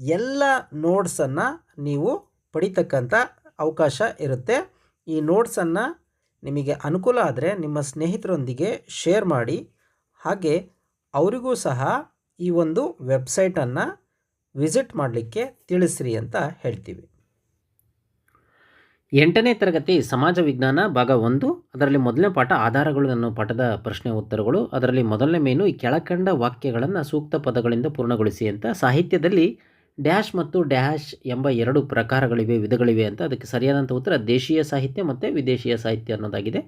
ಎಲ್ಲ ನೋಟ್ಸನ್ನು ನೀವು ಪಡಿತಕ್ಕಂಥ ಅವಕಾಶ ಇರುತ್ತೆ. ಈ ನೋಟ್ಸನ್ನು ನಿಮಗೆ ಅನುಕೂಲ ಆದರೆ ನಿಮ್ಮ ಸ್ನೇಹಿತರೊಂದಿಗೆ ಶೇರ್ ಮಾಡಿ. ಹಾಗೆ ಅವರಿಗೂ ಸಹ ಈ ಒಂದು ವೆಬ್ಸೈಟನ್ನು ವಿಸಿಟ್ ಮಾಡಲಿಕ್ಕೆ ತಿಳಿಸ್ರಿ ಅಂತ ಹೇಳ್ತೀವಿ. ಎಂಟನೇ ತರಗತಿ ಸಮಾಜ ವಿಜ್ಞಾನ ಭಾಗ ಒಂದು. ಅದರಲ್ಲಿ ಮೊದಲನೇ ಪಾಠ ಆಧಾರಗಳು ಅನ್ನೋ ಪಾಠದ ಪ್ರಶ್ನೆ ಉತ್ತರಗಳು. ಅದರಲ್ಲಿ ಮೊದಲನೇ ಮೇನು ಈ ಕೆಳಕಂಡ ವಾಕ್ಯಗಳನ್ನು ಸೂಕ್ತ ಪದಗಳಿಂದ ಪೂರ್ಣಗೊಳಿಸಿ ಅಂತ ಸಾಹಿತ್ಯದಲ್ಲಿ ಡ್ಯಾಶ್ ಮತ್ತು ಡ್ಯಾಶ್ ಎಂಬ ಎರಡು ಪ್ರಕಾರಗಳಿವೆ, ವಿಧಗಳಿವೆ ಅಂತ ಅದಕ್ಕೆ ಸರಿಯಾದಂಥ ಉತ್ತರ ದೇಶೀಯ ಸಾಹಿತ್ಯ ಮತ್ತು ವಿದೇಶೀಯ ಸಾಹಿತ್ಯ ಅನ್ನೋದಾಗಿದೆ.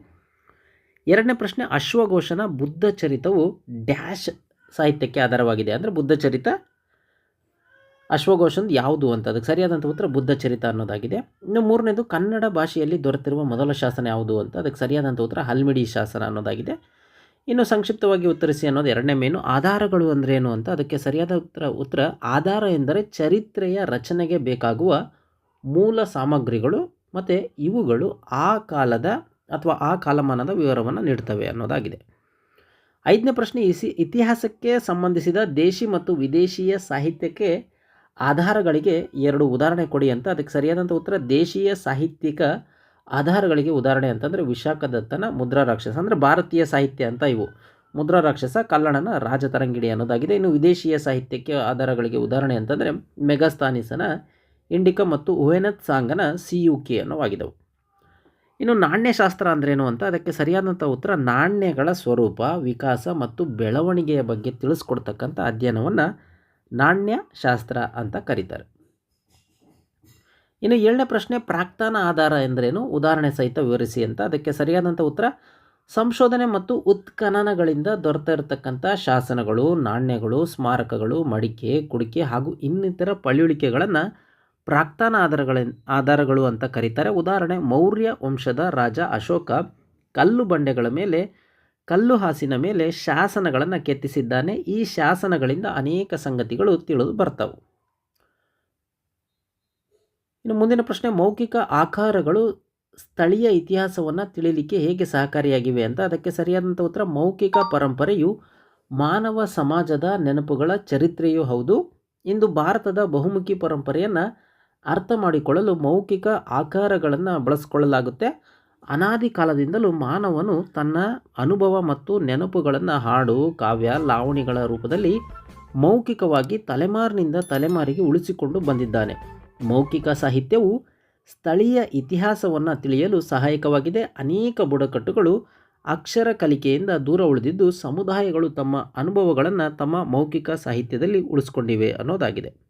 ಎರಡನೇ ಪ್ರಶ್ನೆ, ಅಶ್ವಘೋಷನ ಬುದ್ಧ ಚರಿತವು ಡ್ಯಾಶ್ ಸಾಹಿತ್ಯಕ್ಕೆ ಆಧಾರವಾಗಿದೆ ಅಂದರೆ ಬುದ್ಧ ಚರಿತ ಅಶ್ವಘೋಷನ್ ಯಾವುದು ಅಂತ, ಅದಕ್ಕೆ ಸರಿಯಾದಂಥ ಉತ್ತರ ಬುದ್ಧ ಚರಿತ ಅನ್ನೋದಾಗಿದೆ. ಇನ್ನು ಮೂರನೇದು, ಕನ್ನಡ ಭಾಷೆಯಲ್ಲಿ ದೊರೆತಿರುವ ಮೊದಲ ಶಾಸನ ಯಾವುದು ಅಂತ, ಅದಕ್ಕೆ ಸರಿಯಾದಂಥ ಉತ್ತರ ಹಲ್ಮಿಡಿ ಶಾಸನ ಅನ್ನೋದಾಗಿದೆ. ಇನ್ನು ಸಂಕ್ಷಿಪ್ತವಾಗಿ ಉತ್ತರಿಸಿ ಅನ್ನೋದು ಎರಡನೇ ಮೇನು ಆಧಾರಗಳು ಅಂದ್ರೇನು ಅಂತ ಅದಕ್ಕೆ ಸರಿಯಾದ ಉತ್ತರ ಉತ್ತರ ಆಧಾರ ಎಂದರೆ ಚರಿತ್ರೆಯ ರಚನೆಗೆ ಬೇಕಾಗುವ ಮೂಲ ಸಾಮಗ್ರಿಗಳು ಮತ್ತು ಇವುಗಳು ಆ ಕಾಲದ ಅಥವಾ ಆ ಕಾಲಮಾನದ ವಿವರವನ್ನು ನೀಡ್ತವೆ ಅನ್ನೋದಾಗಿದೆ. ಐದನೇ ಪ್ರಶ್ನೆ, ಇಸಿ, ಇತಿಹಾಸಕ್ಕೆ ಸಂಬಂಧಿಸಿದ ದೇಶಿ ಮತ್ತು ವಿದೇಶೀಯ ಸಾಹಿತ್ಯಕ್ಕೆ ಆಧಾರಗಳಿಗೆ ಎರಡು ಉದಾಹರಣೆ ಕೊಡಿ ಅಂತ ಅದಕ್ಕೆ ಸರಿಯಾದಂಥ ಉತ್ತರ, ದೇಶೀಯ ಸಾಹಿತ್ಯಿಕ ಆಧಾರಗಳಿಗೆ ಉದಾಹರಣೆ ಅಂತಂದರೆ ವಿಶಾಖದತ್ತನ ಮುದ್ರಾ ರಾಕ್ಷಸ, ಅಂದರೆ ಭಾರತೀಯ ಸಾಹಿತ್ಯ ಅಂತ ಇವು. ಮುದ್ರಾ ರಾಕ್ಷಸ ಕಲ್ಲಣನ ರಾಜತರಂಗಿಣಿ ಅನ್ನೋದಾಗಿದೆ. ಇನ್ನು ವಿದೇಶೀಯ ಸಾಹಿತ್ಯಕ್ಕೆ ಆಧಾರಗಳಿಗೆ ಉದಾಹರಣೆ ಅಂತಂದರೆ ಮೆಗಾಸ್ತಾನಿಸನ, ಇಂಡಿಕಾ ಮತ್ತು ಉವೆನತ್ ಸಾಂಗನ ಸಿ ಯು ಕೆ ಅನ್ನೋವಾಗಿದ್ದವು ಇನ್ನು ನಾಣ್ಯಶಾಸ್ತ್ರ ಅಂದ್ರೇನು ಅಂತ ಅದಕ್ಕೆ ಸರಿಯಾದಂಥ ಉತ್ತರ ನಾಣ್ಯಗಳ ಸ್ವರೂಪ, ವಿಕಾಸ ಮತ್ತು ಬೆಳವಣಿಗೆಯ ಬಗ್ಗೆ ತಿಳಿಸ್ಕೊಡ್ತಕ್ಕಂಥ ಅಧ್ಯಯನವನ್ನು ನಾಣ್ಯಶಾಸ್ತ್ರ ಅಂತ ಕರೀತಾರೆ. ಇನ್ನು ಏಳನೇ ಪ್ರಶ್ನೆ ಪ್ರಾಕ್ತಾನ ಆಧಾರ ಎಂದರೇನು? ಉದಾಹರಣೆ ಸಹಿತ ವಿವರಿಸಿ ಅಂತ. ಅದಕ್ಕೆ ಸರಿಯಾದಂಥ ಉತ್ತರ, ಸಂಶೋಧನೆ ಮತ್ತು ಉತ್ಖನನಗಳಿಂದ ದೊರೆತಾ ಶಾಸನಗಳು, ನಾಣ್ಯಗಳು, ಸ್ಮಾರಕಗಳು, ಮಡಿಕೆ, ಕುಡಿಕೆ ಹಾಗೂ ಇನ್ನಿತರ ಪಳಿಯುಳಿಕೆಗಳನ್ನು ಪ್ರಾಕ್ತಾನ ಆಧಾರಗಳ, ಆಧಾರಗಳು ಅಂತ ಕರೀತಾರೆ. ಉದಾಹರಣೆ, ಮೌರ್ಯ ವಂಶದ ರಾಜ ಅಶೋಕ ಕಲ್ಲು ಬಂಡೆಗಳ ಮೇಲೆ, ಕಲ್ಲು ಹಾಸಿನ ಮೇಲೆ ಶಾಸನಗಳನ್ನು ಕೆತ್ತಿಸಿದ್ದಾನೆ. ಈ ಶಾಸನಗಳಿಂದ ಅನೇಕ ಸಂಗತಿಗಳು ತಿಳಿದು ಬರ್ತವೆ. ಇನ್ನು ಮುಂದಿನ ಪ್ರಶ್ನೆ, ಮೌಖಿಕ ಆಕಾರಗಳು ಸ್ಥಳೀಯ ಇತಿಹಾಸವನ್ನು ತಿಳಿಲಿಕ್ಕೆ ಹೇಗೆ ಸಹಕಾರಿಯಾಗಿವೆ ಅಂತ. ಅದಕ್ಕೆ ಸರಿಯಾದಂಥ ಉತ್ತರ, ಮೌಖಿಕ ಪರಂಪರೆಯು ಮಾನವ ಸಮಾಜದ ನೆನಪುಗಳ ಚರಿತ್ರೆಯೂ ಹೌದು. ಇಂದು ಭಾರತದ ಬಹುಮುಖಿ ಪರಂಪರೆಯನ್ನು ಅರ್ಥ ಮಾಡಿಕೊಳ್ಳಲು ಮೌಖಿಕ ಆಕಾರಗಳನ್ನು ಬಳಸಿಕೊಳ್ಳಲಾಗುತ್ತೆ. ಅನಾದಿ ಕಾಲದಿಂದಲೂ ಮಾನವನು ತನ್ನ ಅನುಭವ ಮತ್ತು ನೆನಪುಗಳನ್ನು ಹಾಡು, ಕಾವ್ಯ, ಲಾವಣಿಗಳ ರೂಪದಲ್ಲಿ ಮೌಖಿಕವಾಗಿ ತಲೆಮಾರಿನಿಂದ ತಲೆಮಾರಿಗೆ ಉಳಿಸಿಕೊಂಡು ಬಂದಿದ್ದಾನೆ. ಮೌಖಿಕ ಸಾಹಿತ್ಯವು ಸ್ಥಳೀಯ ಇತಿಹಾಸವನ್ನು ತಿಳಿಯಲು ಸಹಾಯಕವಾಗಿದೆ. ಅನೇಕ ಬುಡಕಟ್ಟುಗಳು ಅಕ್ಷರ ಕಲಿಕೆಯಿಂದ ದೂರ ಉಳಿದಿದ್ದು, ಸಮುದಾಯಗಳು ತಮ್ಮ ಅನುಭವಗಳನ್ನು ತಮ್ಮ ಮೌಖಿಕ ಸಾಹಿತ್ಯದಲ್ಲಿ ಉಳಿಸ್ಕೊಂಡಿವೆ ಅನ್ನೋದಾಗಿದೆ.